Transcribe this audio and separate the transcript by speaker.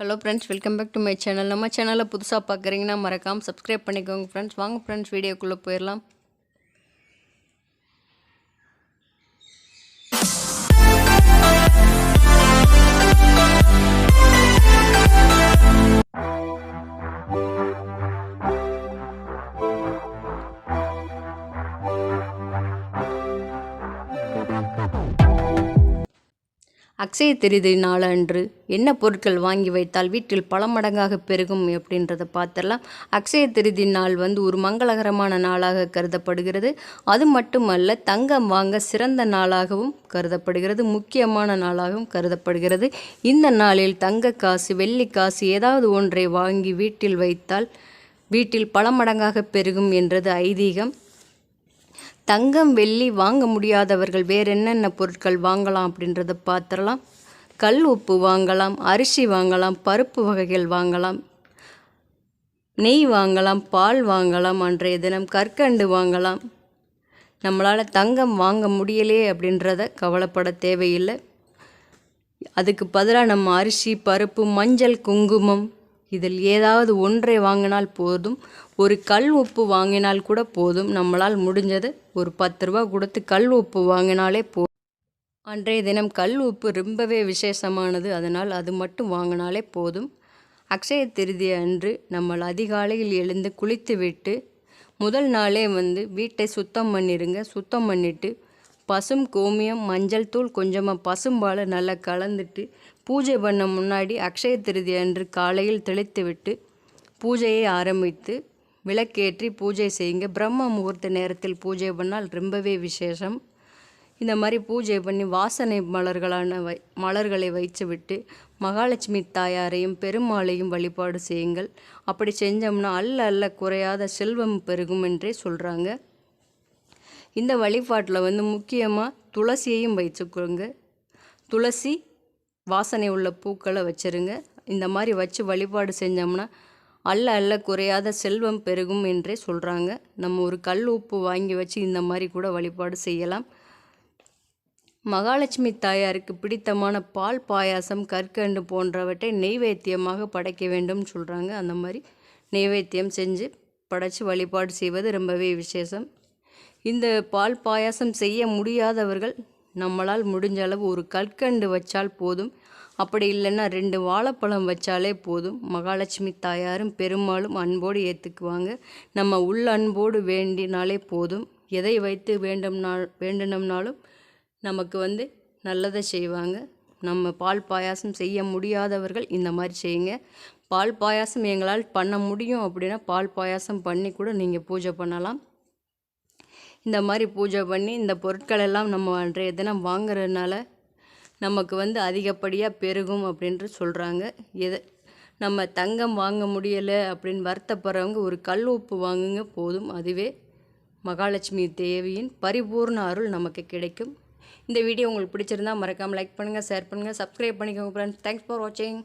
Speaker 1: Hello friends welcome back to my channel நம்ம சேனலில் புதுசாக பார்க்குறீங்கன்னா மறக்காமல் சப்ஸ்கிரைப் பண்ணிக்கோங்க ஃப்ரெண்ட்ஸ் வாங்க ஃப்ரெண்ட்ஸ் வீடியோக்குள்ளே போயிடலாம். அக்ஷய திருதி நாளன்று என்ன பொருட்கள் வாங்கி வைத்தால் வீட்டில் பல மடங்காக பெருகும் அப்படின்றத பார்த்துடலாம். அக்ஷய திருதி நாள் வந்து ஒரு மங்களகரமான நாளாக கருதப்படுகிறது. அது மட்டுமல்ல தங்கம் வாங்க சிறந்த நாளாகவும் கருதப்படுகிறது முக்கியமான நாளாகவும் கருதப்படுகிறது. இந்த நாளில் தங்க காசு வெள்ளி காசு ஏதாவது ஒன்றை வாங்கி வீட்டில் வைத்தால் வீட்டில் பல மடங்காக பெருகும் என்றது ஐதீகம். தங்கம் வெள்ளி வாங்க முடியாதவர்கள் வேற என்னென்ன பொருட்கள் வாங்கலாம் அப்படின்றத பார்த்துடலாம். கல் உப்பு வாங்கலாம் அரிசி வாங்கலாம் பருப்பு வகைகள் வாங்கலாம் நெய் வாங்கலாம் பால் வாங்கலாம் அன்றைய தினம் கற்கண்டு வாங்கலாம். நம்மளால் தங்கம் வாங்க முடியலையே அப்படின்றத கவலைப்பட தேவையில்லை. அதுக்கு பதிலாக நம்ம அரிசி பருப்பு மஞ்சள் குங்குமம் இதில் ஏதாவது ஒன்றை வாங்கினால் போதும் ஒரு கல் உப்பு வாங்கினால் கூட போதும். நம்மளால் முடிஞ்சது ஒரு பத்து ரூபா கொடுத்து கல் உப்பு வாங்கினாலே போ அன்றைய தினம் கல் உப்பு ரொம்பவே விசேஷமானது. அதனால் அது மட்டும் வாங்கினாலே போதும். அக்ஷய திருதி அன்று நம்மள் அதிகாலையில் எழுந்து குளித்து விட்டு முதல் நாளே வந்து வீட்டை சுத்தம் பண்ணிடுங்க சுத்தம் பண்ணிவிட்டு பசும் கோமியம் மஞ்சள் தூள் கொஞ்சமாக பசும்பாலை நல்லா கலந்துட்டு பூஜை பண்ண முன்னாடி அக்ஷய திருதி அன்று காலையில் தெளித்து விட்டு பூஜையை ஆரம்பித்து விளக்கேற்றி பூஜை செய்யுங்க. பிரம்ம முகூர்த்த நேரத்தில் பூஜை பண்ணால் ரொம்பவே விசேஷம். இந்த மாதிரி பூஜை பண்ணி வாசனை மலர்களான வை மலர்களை வைத்து விட்டு மகாலட்சுமி தாயாரையும் பெருமாளையும் வழிபாடு செய்யுங்கள். அப்படி செஞ்சோம்னா அல்ல அல்ல குறையாத செல்வம் பெருகும் என்றே சொல்கிறாங்க இந்த வழிபாட்டில் வந்து முக்கியமாக துளசியையும் வச்சுக்கோங்க துளசி வாசனை உள்ள பூக்களை வச்சுருங்க. இந்த மாதிரி வச்சு வழிபாடு செஞ்சோம்னா அல்ல அல்ல குறையாத செல்வம் பெருகும் என்றே சொல்கிறாங்க நம்ம ஒரு கல் உப்பு வாங்கி வச்சு இந்த மாதிரி கூட வழிபாடு செய்யலாம். மகாலட்சுமி தாயாருக்கு பிடித்தமான பால் பாயாசம் கற்கண்டு போன்றவற்றை நெய்வேத்தியமாக படைக்க வேண்டும் சொல்கிறாங்க அந்த மாதிரி நெய்வேத்தியம் செஞ்சு படைச்சி வழிபாடு செய்வது ரொம்பவே விசேஷம். இந்த பால் பாயாசம் செய்ய முடியாதவர்கள் நம்மளால் முடிஞ்ச அளவு ஒரு கற்கண்டு வச்சால் போதும். அப்படி இல்லைன்னா ரெண்டு வாழைப்பழம் வச்சாலே போதும். மகாலட்சுமி தாயாரும் பெருமாளும் அன்போடு ஏற்றுக்குவாங்க நம்ம உள் அன்போடு வேண்டினாலே போதும். எதை வைத்து வேண்டும்னா வேண்டினோம்னாலும் நமக்கு வந்து நல்லதை செய்வாங்க. நம்ம பால் பாயாசம் செய்ய முடியாதவர்கள் இந்த மாதிரி செய்யுங்க. பால் பாயாசம் எங்களால் பண்ண முடியும் அப்படின்னா பால் பாயாசம் பண்ணி கூட நீங்கள் பூஜை பண்ணலாம். இந்த மாதிரி பூஜை பண்ணி இந்த பொருட்கள் எல்லாம் நம்ம அன்றைய தினம் வாங்குறதுனால நமக்கு வந்து அதிகப்படியாக பெருகும் அப்படின்ட்டு சொல்கிறாங்க எதை நம்ம தங்கம் வாங்க முடியலை அப்படின்னு வருத்தப்படுறவங்க ஒரு கல் உப்பு வாங்குங்க போதும். அதுவே மகாலட்சுமி தேவியின் பரிபூர்ண அருள் நமக்கு கிடைக்கும். இந்த வீடியோ உங்களுக்கு பிடிச்சிருந்தா மறக்காமல் லைக் பண்ணுங்கள் ஷேர் பண்ணுங்கள் சப்ஸ்கிரைப் பண்ணிக்கோங்க ஃப்ரெண்ட்ஸ் தேங்க்ஸ் ஃபார் வாட்சிங்